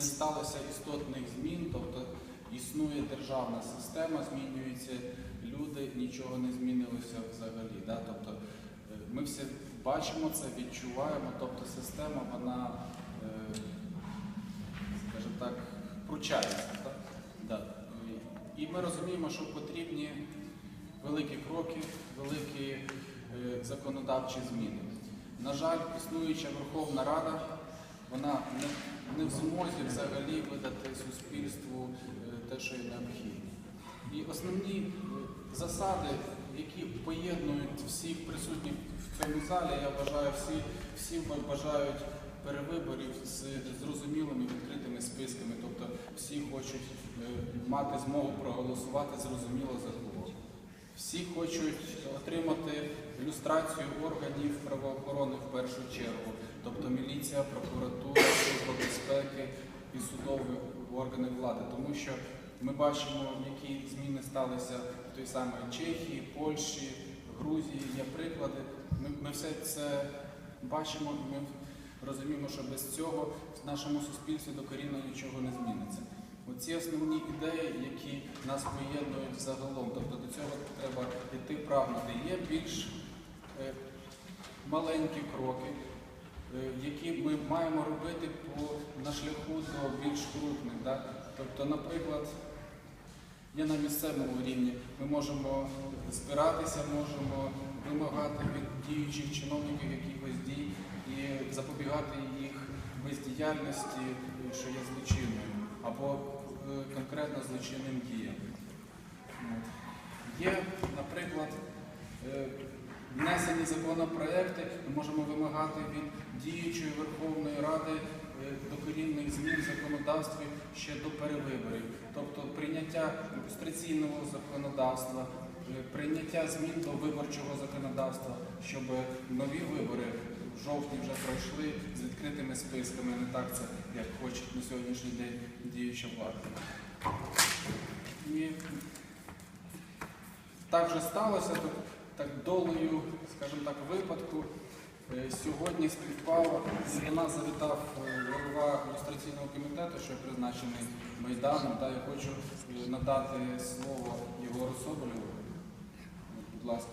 не сталося істотних змін, тобто існує державна система, змінюються люди, нічого не змінилося взагалі. Да? Тобто е, ми всі бачимо це, відчуваємо, тобто система, вона, е, скажімо так, пручається. Так? Да. І ми розуміємо, що потрібні великі кроки, великі е, законодавчі зміни. На жаль, існуюча Верховна Рада, вона не, не в змозі взагалі видати суспільству е, те, що є необхідно. І основні е, засади, які поєднують всіх присутніх в цьому залі, я вважаю, всі, всі бажають перевиборів з зрозумілими відкритими списками. Тобто всі хочуть е, мати змогу проголосувати зрозуміло за кого. Всі хочуть отримати люстрацію органів правоохорони в першу чергу, тобто міліція, прокуратура, судові органи влади, тому що ми бачимо, які зміни сталися в той самій Чехії, Польщі, Грузії. Є приклади. Ми, ми все це бачимо, ми розуміємо, що без цього в нашому суспільстві докорінно нічого не зміниться. Оці основні ідеї, які нас поєднують загалом, тобто до цього треба йти прагнути. Є більш е, маленькі кроки, е, які ми маємо робити по, на шляху до більш крупних. Да? Тобто, наприклад, є на місцевому рівні, ми можемо збиратися, можемо вимагати від діючих чиновників якихось дій і запобігати їх бездіяльності, що є злочинною, або е, конкретно злочинним діям. Є, наприклад, е, внесені законопроекти, ми можемо вимагати від діючої Верховної Ради докорінних змін в законодавстві ще до перевиборів, тобто прийняття ілюстраційного законодавства, е, прийняття змін до виборчого законодавства, щоб нові вибори в жовтні вже пройшли з відкритими списками, не так це, як хоче на сьогоднішній день діюча влада. І так вже сталося, так, долею, скажімо так, випадку. Е, Сьогодні співпало, і до нас завітав ілюстраційного комітету, що призначений Майданом. Та я хочу надати слово Єгору Соболєву. Будь ласка.